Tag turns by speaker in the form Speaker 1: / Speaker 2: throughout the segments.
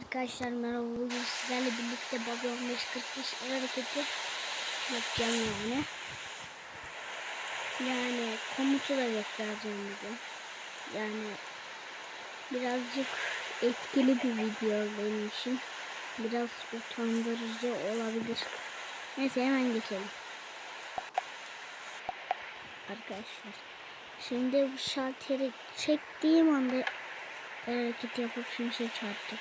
Speaker 1: Arkadaşlar merhaba bugün sizlerle birlikte Baba 1545 el hareketi yapacağım yani. Yani komutu da göstereceğim bugün. Yani birazcık etkili bir video benim için. Biraz utandırıcı olabilir. Neyse hemen geçelim. Arkadaşlar. Şimdi bu şalteri çektiğim anda el hareketi yapıp şimşek çarptık.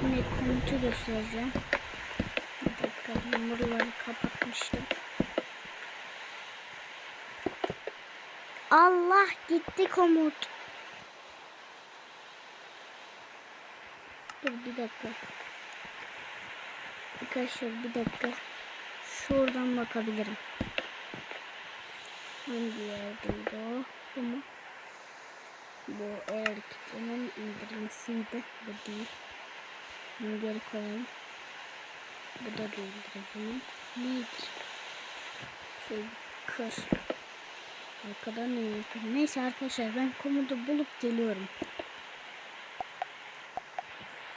Speaker 1: Şimdi göstereceğim. Bir dakika numaraları kapatmıştım. Allah gitti komut. Dur bir dakika. Arkadaşlar bir dakika. Şuradan bakabilirim. Hangi yerdeydi o? Bu mu? Bu el hareketinin indirmesiydi. Bu değil. Bunu geri koyalım. Bu da değildir o zaman. Nedir? Şöyle kır. Arkadan ne yapayım? Neyse arkadaşlar ben komutu bulup geliyorum.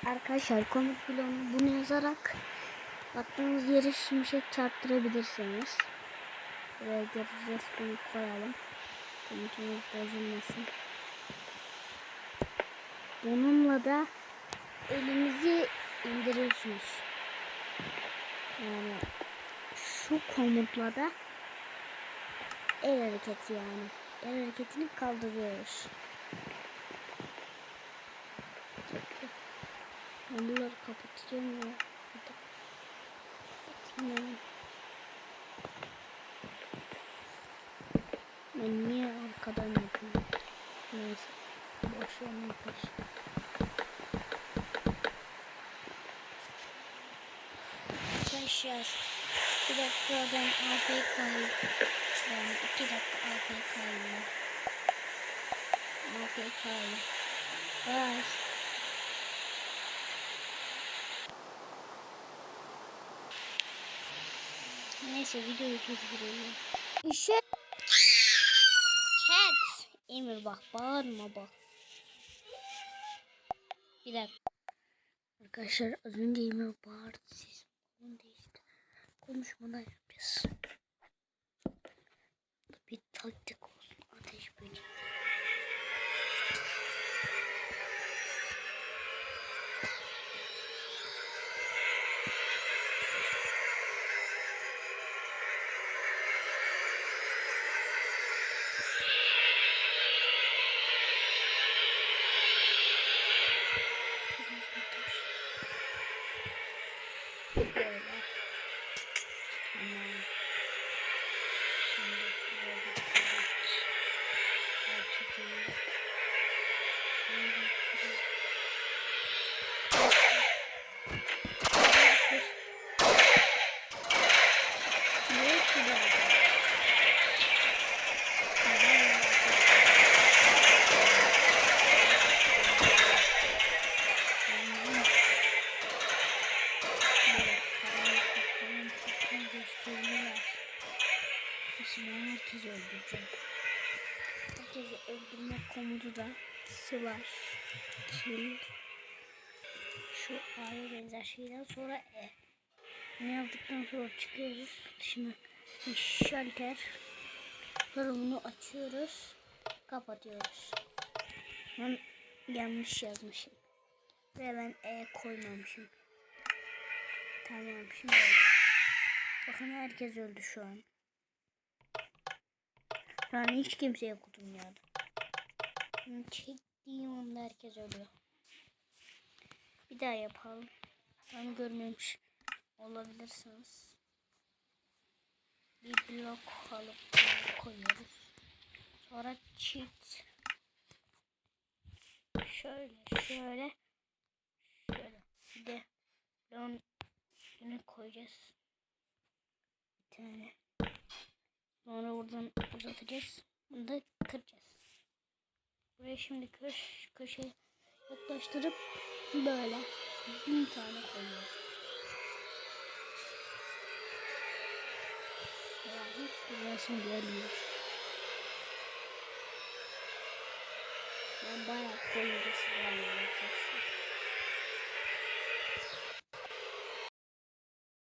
Speaker 1: Arkadaşlar komut bloğunu bunu yazarak baktığınız yere şimşek çarptırabilirsiniz. Buraya geri resmini koyalım. Komutumuz bozulmasın. Bununla da elinizi indiriyorsunuz. Yani şu komutla da el hareketi yani. El hareketini kaldırıyoruz. Ben bunları kapatacağım ya. Kapatayım. Ben niye arkadan yapıyorum? Neyse. Boş ver. Arkadaşlar bir dakika ben AFK'yim. Yani iki dakika AFK'yim. AFK'yim. Bye. Neyse videoyu durduruyorum. İşe Chat. Emir bak bağırma bak. Bir dakika. Arkadaşlar az önce Emir bağırdı ses. Onun değişti. Konuşmadan yapacağız. Bir taktik Tamam. Herkesi öldüreceğim. Herkesi öldürme komutu da slash kill şu A'ya benzer şeyden sonra E. Ne yaptıktan sonra çıkıyoruz. Şimdi şalter. Bunu açıyoruz. Kapatıyoruz. Ben yanlış yazmışım. Ve ben E koymamışım. Tamam şimdi. Bakın herkes öldü şu an. Şu an hiç kimse yok dünyada. Çektiğim anda herkes ölüyor. Bir daha yapalım. Ben görmemiş olabilirsiniz. Bir blok alıp koyuyoruz. Sonra çift. Şöyle şöyle. Şöyle. Bir de bloğun üstüne koyacağız. Bir tane. Sonra buradan uzatacağız. Bunu da kıracağız. Buraya şimdi köş, köşe yaklaştırıp böyle bin tane koyuyoruz. Ya hiç gelmiyor. Ben bayağı koyuyoruz. Ben bayağı koyuyoruz.